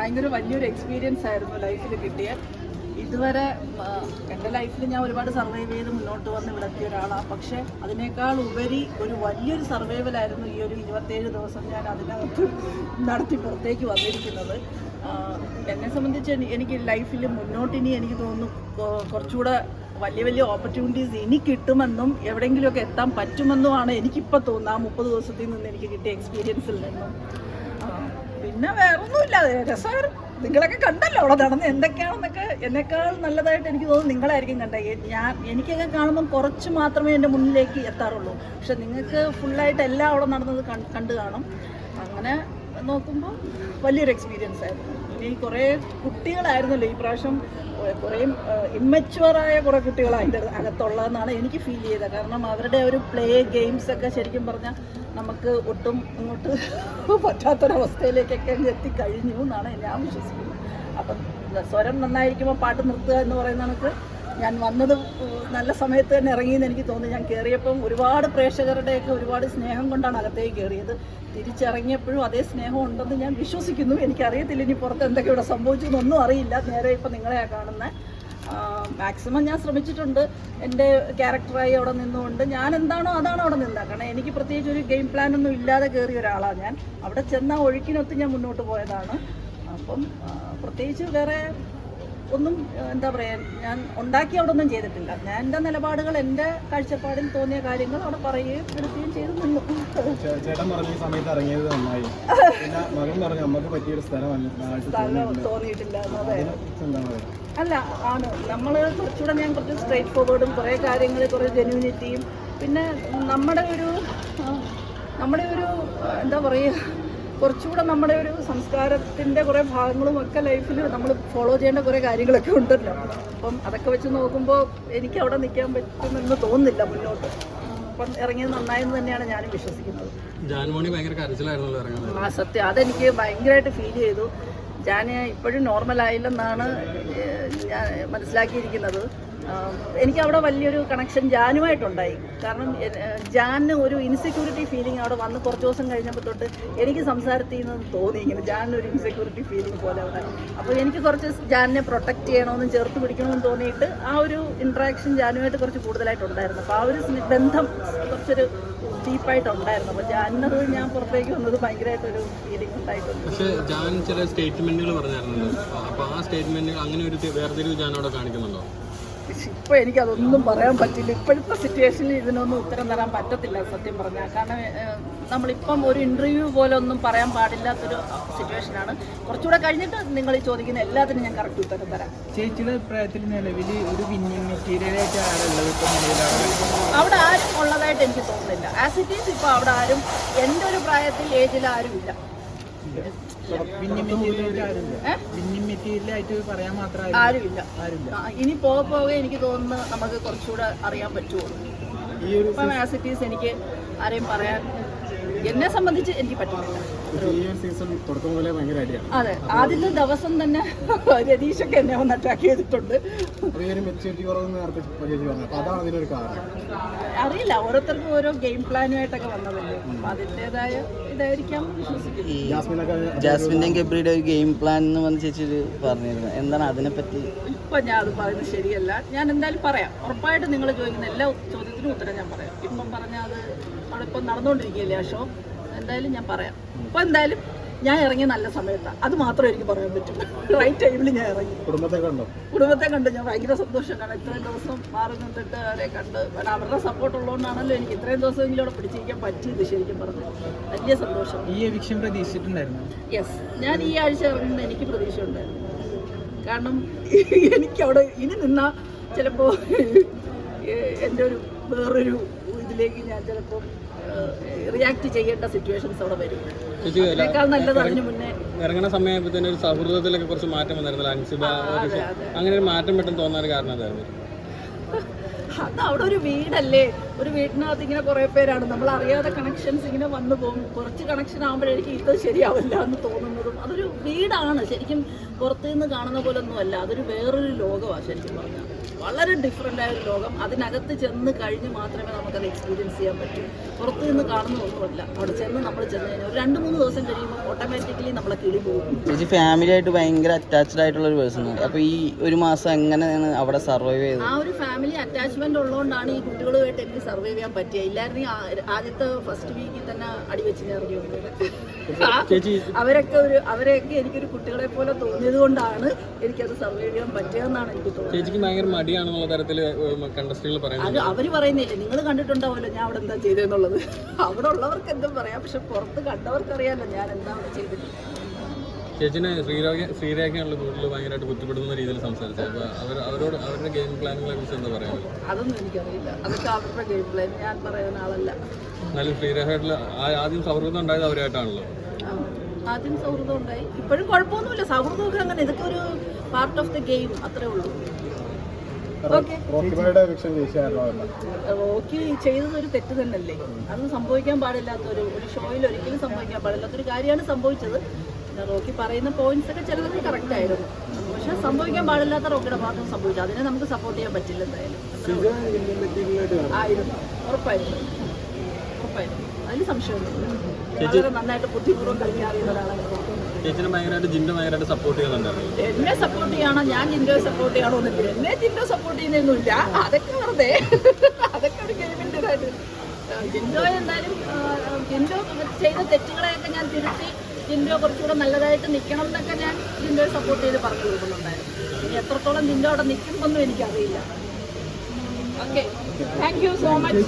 ഭയങ്കര വലിയൊരു എക്സ്പീരിയൻസ് ആയിരുന്നു ലൈഫിൽ കിട്ടിയ ഇതുവരെ എന്റെ ലൈഫിൽ ഞാൻ ഒരുപാട് സർവൈവ് ചെയ്ത് മുന്നോട്ട് വന്ന് ഇവിടെ എത്തിയ ഒരാളാണ് പക്ഷേ അതിനേക്കാൾ ഉപരി ഒരു വലിയൊരു സർവൈവലായിരുന്നു ഈ ഒരു ഇരുപത്തേഴ് ദിവസം ഞാൻ അതിനകത്ത് നടത്തി പുറത്തേക്ക് വന്നിരിക്കുന്നത്. എന്നെ സംബന്ധിച്ച് എനി- എനിക്ക് ലൈഫിൽ മുന്നോട്ടിനി എനിക്ക് തോന്നുന്നു കുറച്ചുകൂടെ വലിയ വലിയ ഓപ്പർച്യൂണിറ്റീസ് ഇനി കിട്ടുമെന്നും എവിടെയെങ്കിലുമൊക്കെ എത്താൻ പറ്റുമെന്നുമാണ് എനിക്കിപ്പോൾ തോന്നുന്നത്. ആ മുപ്പത് ദിവസത്തിൽ നിന്ന് എനിക്ക് കിട്ടിയ എക്സ്പീരിയൻസിൽ നിന്നും. പിന്നെ വേറൊന്നുമില്ല രസമായിരുന്നു. നിങ്ങളൊക്കെ കണ്ടല്ലോ അവിടെ നടന്ന് എന്തൊക്കെയാണെന്നൊക്കെ. എന്നെക്കാൾ നല്ലതായിട്ട് എനിക്ക് തോന്നുന്നു നിങ്ങളായിരിക്കും കണ്ട ഞാൻ എനിക്കൊക്കെ കാണുമ്പം കുറച്ച് മാത്രമേ എന്റെ മുന്നിലേക്ക് എത്താറുള്ളൂ. പക്ഷെ നിങ്ങൾക്ക് ഫുള്ളായിട്ട് എല്ലാം അവിടെ നടന്നത് കണ്ട് കാണും. അങ്ങനെ നോക്കുമ്പോൾ വലിയൊരു എക്സ്പീരിയൻസ് ആയിരുന്നു. ഇനി കുറേ കുട്ടികളായിരുന്നല്ലോ. ഈ പ്രാവശ്യം കുറേ ഇമ്മച്ചുവറായ കുറേ കുട്ടികളാണ് അതിന്റെ അകത്തുള്ളതെന്നാണ് എനിക്ക് ഫീൽ ചെയ്തത്. കാരണം അവരുടെ ഒരു പ്ലേ ഗെയിംസ് ഒക്കെ ശരിക്കും പറഞ്ഞാൽ നമുക്ക് ഒട്ടും ഇങ്ങോട്ട് പറ്റാത്തൊരവസ്ഥയിലേക്കൊക്കെ എത്തിക്കഴിഞ്ഞു എന്നാണ് ഞാൻ വിശ്വസിക്കുന്നത്. അപ്പം സ്വരം നന്നായിരിക്കുമ്പോൾ പാട്ട് നിർത്തുക എന്ന് പറയുന്ന കണക്ക് ഞാൻ വന്നത് നല്ല സമയത്ത് തന്നെ ഇറങ്ങിയെന്ന് എനിക്ക് തോന്നി. ഞാൻ കയറിയപ്പം ഒരുപാട് പ്രേക്ഷകരുടെയൊക്കെ ഒരുപാട് സ്നേഹം കൊണ്ടാണ് അകത്തേക്ക് കയറിയത് തിരിച്ചിറങ്ങിയപ്പോഴും അതേ സ്നേഹം ഉണ്ടെന്ന് ഞാൻ വിശ്വസിക്കുന്നു. എനിക്കറിയത്തില്ല ഇനി പുറത്ത് എന്തൊക്കെ ഇവിടെ സംഭവിച്ചു എന്നൊന്നും അറിയില്ല. നേരെ ഇപ്പം നിങ്ങളെയാ കാണുന്നത് മാക്സിമം ഞാൻ ശ്രമിച്ചിട്ടുണ്ട്. എന്റെ ക്യാരക്ടറായി അവിടെ നിന്നുകൊണ്ട്. ഞാൻ എന്താണോ അതാണോ അവിടെ നിന്നത്. കാരണം എനിക്ക് പ്രത്യേകിച്ച് ഒരു ഗെയിം പ്ലാൻ ഒന്നും ഇല്ലാതെ കയറിയ ഒരാളാണ് ഞാൻ. അവിടെ ചെന്ന ഒഴുക്കിനൊത്ത് ഞാൻ മുന്നോട്ട് പോയതാണ്. അപ്പം പ്രത്യേകിച്ച് വേറെ ഒന്നും എന്താ പറയുക ഞാൻ ഉണ്ടാക്കി അവിടെ ഒന്നും ചെയ്തിട്ടില്ല. ഞാൻ എന്റെ നിലപാടുകൾ എന്റെ കാഴ്ചപ്പാടിൽ തോന്നിയ കാര്യങ്ങൾ അവിടെ പറയുകയും എടുക്കുകയും ചെയ്ത് നിന്നു ചേ- ചേട്ടൻ പറഞ്ഞ സമയത്ത് ഇറങ്ങിയത് നന്നായി. പിന്നെ മകൻ പറഞ്ഞു അമ്മയ്ക്ക് പറ്റിയൊരു സ്ഥലമല്ല നാട്ടിൽ സ്ഥലം തോന്നിയിട്ടില്ല. അല്ല ആണ്. നമ്മൾ കുറച്ചുകൂടെ ഞാൻ കുറച്ച് സ്ട്രേറ്റ് ഫോർവേഡും കുറേ കാര്യങ്ങൾ കുറേ ജെന്യൂനിറ്റിയും പിന്നെ നമ്മുടെ ഒരു നമ്മുടെ ഒരു എന്താ പറയുക കുറച്ചുകൂടെ നമ്മുടെ ഒരു സംസ്കാരത്തിന്റെ കുറേ ഭാഗങ്ങളും ഒക്കെ ലൈഫിൽ നമ്മൾ ഫോളോ ചെയ്യേണ്ട കുറേ കാര്യങ്ങളൊക്കെ ഉണ്ടല്ലോ. അപ്പം അതൊക്കെ വെച്ച് നോക്കുമ്പോൾ എനിക്ക് അവിടെ നിൽക്കാൻ പറ്റുമെന്ന് തോന്നുന്നില്ല മുന്നോട്ട്. അപ്പം ഇറങ്ങിയത് നന്നായെന്ന് തന്നെയാണ് ഞാനും വിശ്വസിക്കുന്നത്. ജാൻമോണി ഭയങ്കര കരച്ചിലായിരുന്നല്ലോ ഇറങ്ങുന്നത്. ആ സത്യം. അതെനിക്ക് ഭയങ്കരമായിട്ട് ഫീൽ ചെയ്തു. ഞാൻ ഇപ്പോഴും നോർമൽ ആയില്ലെന്നാണ് ഞാൻ മനസ്സിലാക്കിയിരിക്കുന്നത്. എനിക്ക് അവിടെ വലിയൊരു കണക്ഷൻ ജാനുമായിട്ടുണ്ടായി. കാരണം ജാനിന് ഒരു ഇൻസെക്യൂരിറ്റി ഫീലിംഗ് അവിടെ വന്ന് കുറച്ച് ദിവസം കഴിഞ്ഞപ്പോൾ തൊട്ട് എനിക്ക് സംസാരത്തിൽ നിന്ന് തോന്നി ഇങ്ങനെ ജാനിന് ഒരു ഇൻസെക്യൂരിറ്റി ഫീലിംഗ് പോലെ അവിടെ. അപ്പോൾ എനിക്ക് കുറച്ച് ജാനിനെ പ്രൊട്ടക്റ്റ് ചെയ്യണമെന്നും ചേർത്ത് പിടിക്കണമെന്ന് തോന്നിയിട്ട് ആ ഒരു ഇൻട്രാക്ഷൻ ജാനുമായിട്ട് കുറച്ച് കൂടുതലായിട്ടുണ്ടായിരുന്നു. അപ്പോൾ ആ ഒരു ബന്ധം കുറച്ചൊരു ഡീപ്പായിട്ടുണ്ടായിരുന്നു അപ്പോൾ ജാനിനത് ഞാൻ പുറത്തേക്ക് വന്നത് ഭയങ്കരമായിട്ടൊരു ഫീലിംഗ് ഉണ്ടായിട്ടുണ്ട്. പക്ഷേ ജാൻ ചില സ്റ്റേറ്റ്മെന്റുകൾ പറഞ്ഞായിരുന്നു അപ്പൊ ആ സ്റ്റേറ്റ്മെന്റ് അങ്ങനെ ഒരു വേർതിരിവ് ജാൻ അവിടെ കാണിക്കുന്നുണ്ടോ? ഇപ്പോൾ എനിക്കതൊന്നും പറയാൻ പറ്റില്ല. ഇപ്പോഴത്തെ സിറ്റുവേഷനിൽ ഇതിനൊന്നും ഉത്തരം തരാൻ പറ്റത്തില്ല സത്യം പറഞ്ഞാൽ കാരണം നമ്മളിപ്പം ഒരു ഇന്റർവ്യൂ പോലെ ഒന്നും പറയാൻ പാടില്ലാത്തൊരു സിറ്റുവേഷനാണ് കുറച്ചുകൂടെ കഴിഞ്ഞിട്ട് നിങ്ങൾ ഈ ചോദിക്കുന്ന എല്ലാത്തിനും ഞാൻ കറക്റ്റ് ഉത്തരം തരാം. ചേച്ചിയുടെ അഭിപ്രായത്തിൽ നിലവിൽ ഒരു വിന്നിങ് ഇപ്പൊ അവിടെ ആരും ഉള്ളതായിട്ട് എനിക്ക് തോന്നുന്നില്ല. ആസ് ഇറ്റ് ഈസ് ഇപ്പോൾ അവിടെ ആരും എന്റെ ഒരു പ്രായത്തിൽ ഏജിൽ ആരും ഇല്ല ആരുമില്ല. ഇനി പോകെ പോകെ എനിക്ക് തോന്നുന്നു നമുക്ക് കുറച്ചുകൂടെ അറിയാൻ പറ്റുള്ളൂ ഇപ്പം ആസ് ഇറ്റ് ഈസ് എനിക്ക് ആരെയും പറയാൻ എന്നെ സംബന്ധിച്ച് എനിക്ക് പറ്റുന്നില്ല. അതെ ആദ്യത്തെ ദിവസം തന്നെ രതീഷൊക്കെ എന്നെ ഒന്ന് അറ്റാക്ക് ചെയ്തിട്ടുണ്ട്. അറിയില്ല ഓരോരുത്തർക്കും ഓരോ ഗെയിം പ്ലാനുമായിട്ടൊക്കെ വന്നതല്ലേ. അപ്പം അതിന്റെതായ ഇതായിരിക്കാം ജാസ്മിന്റെയും ഗബ്രിയുടെ ഒരു ഗെയിം പ്ലാൻ എന്ന് വന്ന് ചേച്ചി പറഞ്ഞിരുന്നു. എന്താണ് അതിനെപ്പറ്റി? ഇപ്പം ഞാൻ അത് പറയുന്നത് ശരിയല്ല. ഞാൻ എന്തായാലും പറയാം. ഉറപ്പായിട്ട് നിങ്ങൾ ചോദിക്കുന്ന എല്ലാ ചോദ്യത്തിനും ഉത്തരം ഞാൻ പറയാം. ഇപ്പം പറഞ്ഞ അത് അവിടെ ഇപ്പം നടന്നുകൊണ്ടിരിക്കുകയല്ലേ ആ ഷോ എന്തായാലും ഞാൻ പറയാം. അപ്പൊ എന്തായാലും ഞാൻ ഇറങ്ങിയ നല്ല സമയത്താണ് അത് മാത്രമേ എനിക്ക് പറയാൻ പറ്റൂ. റൈറ്റ് ടൈമിൽ ഞാൻ ഇറങ്ങി. കുടുംബത്തെ കണ്ടു? കുടുംബത്തെ കണ്ട്. ഞാൻ ഭയങ്കര സന്തോഷം കാരണം ഇത്രയും ദിവസം മാറി നിന്നിട്ട് അവരെ കണ്ട്. കാരണം അവരുടെ സപ്പോർട്ട് ഉള്ളതുകൊണ്ടാണല്ലോ എനിക്ക് ഇത്രയും ദിവസമെങ്കിലും അവിടെ പിടിച്ചിരിക്കാൻ പറ്റിയത് ശരിക്കും പറഞ്ഞു. വലിയ സന്തോഷം. ഈ എവിക്ഷൻ പ്രതീക്ഷിച്ചിട്ടുണ്ടായിരുന്നു? യെസ് ഞാൻ ഈ ആഴ്ച ഇറങ്ങുന്നത് എനിക്ക് പ്രതീക്ഷ ഉണ്ടായിരുന്നു കാരണം എനിക്ക് അവിടെ ഇനി നിന്നാൽ ചിലപ്പോ എന്റെ ഒരു വേറൊരു ഇതിലേക്ക് ഞാൻ ചിലപ്പോൾ റിയാക്ട് ചെയ്യേണ്ട സിറ്റുവേഷൻസ് അവിടെ വരും ചേച്ചി അതിനേക്കാൾ നല്ലത് അതിന് മുന്നേ ഇറങ്ങുന്ന സമയത്ത് തന്നെ ഒരു സൗഹൃദത്തിലൊക്കെ കുറച്ച് മാറ്റം വന്നായിരുന്നല്ലോ. അങ്ങനെ ഒരു മാറ്റം പെട്ടെന്ന് തോന്നാൻ കാരണം എന്തായിരുന്നു അത് അവിടെ ഒരു വീടല്ലേ? ഒരു വീടിനകത്ത് ഇങ്ങനെ കുറേ പേരാണ്. നമ്മൾ അറിയാതെ കണക്ഷൻസ് ഇങ്ങനെ വന്നു പോകും. കുറച്ച് കണക്ഷൻ ആകുമ്പോഴേക്കും ഇത് ശരിയാവില്ല എന്ന് തോന്നുന്നതും. അതൊരു വീടാണ്. ശരിക്കും പുറത്തു നിന്ന് കാണുന്ന പോലെ ഒന്നുമല്ല അതൊരു വേറൊരു ലോകമാണ് ശരിക്കും പറഞ്ഞാൽ. വളരെ ഡിഫറെന്റ് ആയ ഒരു ലോകം. അതിനകത്ത് ചെന്ന് കഴിഞ്ഞ് മാത്രമേ നമുക്കത് എക്സ്പീരിയൻസ് ചെയ്യാൻ പറ്റൂ. പുറത്തു നിന്ന് കാണുന്ന ഒന്നുമല്ല. അവിടെ ചെന്ന് നമ്മൾ ചെന്ന് കഴിഞ്ഞാൽ ഒരു രണ്ട് മൂന്ന് ദിവസം കഴിയുമ്പോൾ ഓട്ടോമാറ്റിക്കലി നമ്മളെ കിളി പോകും. ചേച്ചി ഫാമിലി ആയിട്ട് ഭയങ്കര അറ്റാച്ച്ഡ് ആയിട്ടുള്ള ഒരു പേഴ്സൺ അപ്പോൾ അപ്പൊ ഈ ഒരു മാസം എങ്ങനെയാണ് അവിടെ സർവൈവ് ചെയ്തത്? ആ ഒരു ഫാമിലി അറ്റാച്ച്മെന്റ് ഉള്ളതുകൊണ്ടാണ് ഈ കുട്ടികളുമായിട്ട് എനിക്ക് സർവൈവ് ചെയ്യാൻ പറ്റിയ. ഇല്ലായിരുന്നെങ്കിൽ ആദ്യത്തെ ഫസ്റ്റ് വീക്കിൽ തന്നെ അടിവെച്ച് ഞാൻ ഇറങ്ങി ചേച്ചി അവരൊക്കെ ഒരു അവരെയൊക്കെ എനിക്കൊരു കുട്ടികളെ പോലെ തോന്നിയത് കൊണ്ടാണ് എനിക്കത് സർവൈവ് ചെയ്യാൻ പറ്റിയതെന്നാണ് എനിക്ക് തോന്നുന്നത്. ചേച്ചിക്ക് ഭയങ്കര മടിയാണെന്നുള്ള അത് അവർ പറയുന്നില്ല നിങ്ങൾ കണ്ടിട്ടുണ്ടാവുമല്ലോ ഞാൻ അവിടെ എന്താ ചെയ്തതെന്നുള്ളത്. അവിടെ ഉള്ളവർക്ക് എന്തും പറയാം പക്ഷെ പുറത്ത് കണ്ടവർക്കറിയാമല്ലോ ഞാൻ എന്താ അവിടെ ചെയ്തിട്ടുള്ളത് ചേച്ചിനെ ശ്രീരാഗ ശ്രീരേഖയാണല്ലോ കൂടുതൽ ഭയങ്കരമായിട്ട് ബുദ്ധിപ്പെടുന്ന രീതിയിൽ സംസാരിച്ചത്. അപ്പോൾ അവർ അവരോട് അവരുടെ ഗെയിം പ്ലാനുകളെ കുറിച്ച് എന്താ അതൊന്നും എനിക്കറിയില്ല. അതൊക്കെ അവരുടെ ഗെയിം പ്ലാൻ ഞാൻ പറയുന്ന ആളല്ല. എന്നാലും ശ്രീരേഖയായിട്ടുള്ള ആ- ആദ്യം സൗഹൃദം ഉണ്ടായത് അവരായിട്ടാണല്ലോ. ആ, ആദ്യം സൗഹൃദം ഉണ്ടായി. ഇപ്പോഴും കുഴപ്പമൊന്നുമില്ല. സൗഹൃദമൊക്കെ അങ്ങനെ. ഇതൊക്കെ ഒരു പാർട്ട് ഓഫ് ദി ഗെയിം അത്രേ ഉള്ളൂ. റോക്കി ചെയ്തത് ഒരു തെറ്റ് തന്നെയല്ലേ? അത് സംഭവിക്കാൻ പാടില്ലാത്ത ഒരു ഒരു ഷോയിൽ ഒരിക്കലും സംഭവിക്കാൻ പാടില്ലാത്ത ഒരു കാര്യമാണ് സംഭവിച്ചത്. പിന്നെ റോക്കി പറയുന്ന പോയിന്റ്സ് ഒക്കെ ചിലതൊക്കെ കറക്റ്റ് ആയിരുന്നു. പക്ഷെ സംഭവിക്കാൻ പാടില്ലാത്ത റോക്കിയുടെ ഭാഗം സംഭവിച്ചു. അതിനെ നമുക്ക് സപ്പോർട്ട് ചെയ്യാൻ പറ്റില്ല എന്തായാലും. ആയിരുന്നു. ഉറപ്പായിരുന്നു. ഉറപ്പായിരുന്നു. അതിന് സംശയമൊന്നുമില്ല വളരെ നന്നായിട്ട് ബുദ്ധിപൂർവം കളിക്കാൻ അറിയുന്ന ഒരാളാണ് റോക്കി. ചേച്ചിനെ ഭയങ്കരമായിട്ട് ജിൻഡോ ഭയങ്കരമായിട്ട് സപ്പോർട്ട് ചെയ്യുന്നുണ്ടായിരുന്നു. എന്നെ സപ്പോർട്ട് ചെയ്യണോ? ഞാൻ ജിൻഡോയെ സപ്പോർട്ട് ചെയ്യണോ എന്നില്ല. എന്നെ ജിൻഡോ സപ്പോർട്ട് ചെയ്യുന്നൊന്നുമില്ല. അതൊക്കെ വെറുതെ. അതൊക്കെ ഒരു ഗെയിമിന്റെതായിട്ട് ജിൻഡോ എന്തായാലും ജിൻഡോ ചെയ്ത തെറ്റുകളെയൊക്കെ ഞാൻ തിരുത്തി ജിൻഡോ കുറച്ചുകൂടെ നല്ലതായിട്ട് നിൽക്കണം എന്നൊക്കെ ഞാൻ ജിൻഡോയെ സപ്പോർട്ട് ചെയ്ത് പറഞ്ഞു കൊടുക്കുന്നുണ്ടായിരുന്നു. ഇനി എത്രത്തോളം ജിൻഡോ അവിടെ നിൽക്കുമെന്നൊന്നും എനിക്കറിയില്ല. Okay thank you so much